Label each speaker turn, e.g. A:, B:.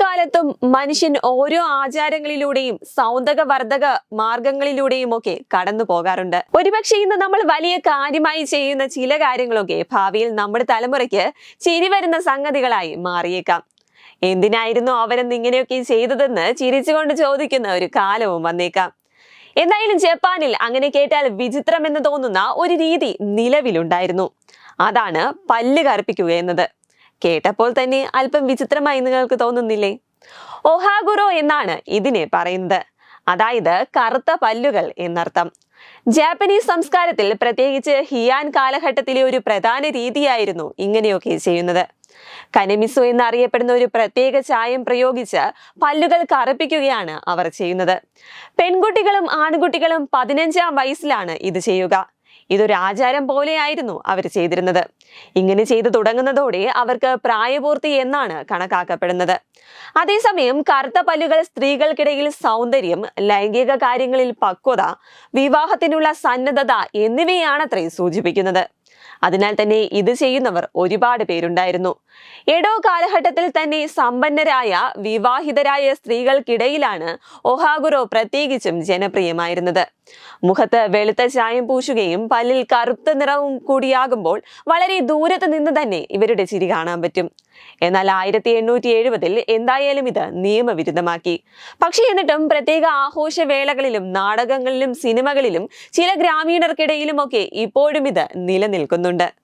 A: കാലത്തും മനുഷ്യൻ ഓരോ ആചാരങ്ങളിലൂടെയും സൗന്ദര്യവർദ്ധക മാർഗങ്ങളിലൂടെയും ഒക്കെ കടന്നു പോകാറുണ്ട്. ഒരുപക്ഷെ ഇന്ന് നമ്മൾ വലിയ കാര്യമായി ചെയ്യുന്ന ചില കാര്യങ്ങളൊക്കെ ഭാവിയിൽ നമ്മുടെ തലമുറയ്ക്ക് ചിരി വരുന്ന സംഗതികളായി മാറിയേക്കാം. എന്തിനായിരുന്നു അവരെന്ന് ഇങ്ങനെയൊക്കെ ചെയ്തതെന്ന് ചിരിച്ചുകൊണ്ട് ചോദിക്കുന്ന ഒരു കാലവും വന്നേക്കാം. എന്തായാലും ജപ്പാനിൽ അങ്ങനെ കേട്ടാൽ വിചിത്രമെന്ന് തോന്നുന്ന ഒരു രീതി നിലവിലുണ്ടായിരുന്നു. അതാണ് പല്ല് കറുപ്പിക്കുക എന്നത്. കേട്ടപ്പോൾ തന്നെ അല്പം വിചിത്രമായി നിങ്ങൾക്ക് തോന്നുന്നില്ലേ? ഒഹാഗുറോ എന്നാണ് ഇതിനെ പറയുന്നത്. അതായത് കറുത്ത പല്ലുകൾ എന്നർത്ഥം. ജാപ്പനീസ് സംസ്കാരത്തിൽ പ്രത്യേകിച്ച് ഹിയാൻ കാലഘട്ടത്തിലെ ഒരു പ്രധാന രീതിയായിരുന്നു ഇങ്ങനെയൊക്കെ ചെയ്യുന്നത്. കനമിസു എന്നറിയപ്പെടുന്ന ഒരു പ്രത്യേക ചായം പ്രയോഗിച്ച് പല്ലുകൾ കറുപ്പിക്കുകയാണ് അവർ ചെയ്യുന്നത്. പെൺകുട്ടികളും ആൺകുട്ടികളും പതിനഞ്ചാം വയസ്സിലാണ് ഇത് ചെയ്യുക. ഇതൊരു ആചാരം പോലെയായിരുന്നു അവർ ചെയ്തിരുന്നത്. ഇങ്ങനെ ചെയ്തു തുടങ്ങുന്നതോടെ അവർക്ക് പ്രായപൂർത്തി എന്നാണ് കണക്കാക്കപ്പെടുന്നത്. അതേസമയം കറുത്ത പല്ലുകൾ സ്ത്രീകൾക്കിടയിൽ സൗന്ദര്യം ലൈംഗിക കാര്യങ്ങളിൽ പക്വത വിവാഹത്തിനുള്ള സന്നദ്ധത എന്നിവയാണത്രേ സൂചിപ്പിക്കുന്നത്. അതിനാൽ തന്നെ ഇത് ചെയ്യുന്നവർ ഒരുപാട് പേരുണ്ടായിരുന്നു. എടോ കാലഘട്ടത്തിൽ തന്നെ സമ്പന്നരായ വിവാഹിതരായ സ്ത്രീകൾക്കിടയിലാണ് ഒഹാഗുറോ പ്രത്യേകിച്ചും ജനപ്രിയമായിരുന്നത്. മുഖത്ത് വെളുത്ത ചായം പൂശുകയും പല്ലിൽ കറുത്ത നിറവും കൂടിയാകുമ്പോൾ വളരെ ദൂരത്ത് നിന്ന് തന്നെ ഇവരുടെ ചിരി കാണാൻ പറ്റും. എന്നാൽ ആയിരത്തി എണ്ണൂറ്റി എഴുപതിൽ എന്തായാലും ഇത് നിയമവിരുദ്ധമാക്കി. പക്ഷേ എന്നിട്ടും പ്രത്യേക ആഘോഷവേളകളിലും നാടകങ്ങളിലും സിനിമകളിലും ചില ഗ്രാമീണർക്കിടയിലുമൊക്കെ ഇപ്പോഴും ഇത് നിലനിൽക്കുന്നുണ്ട്.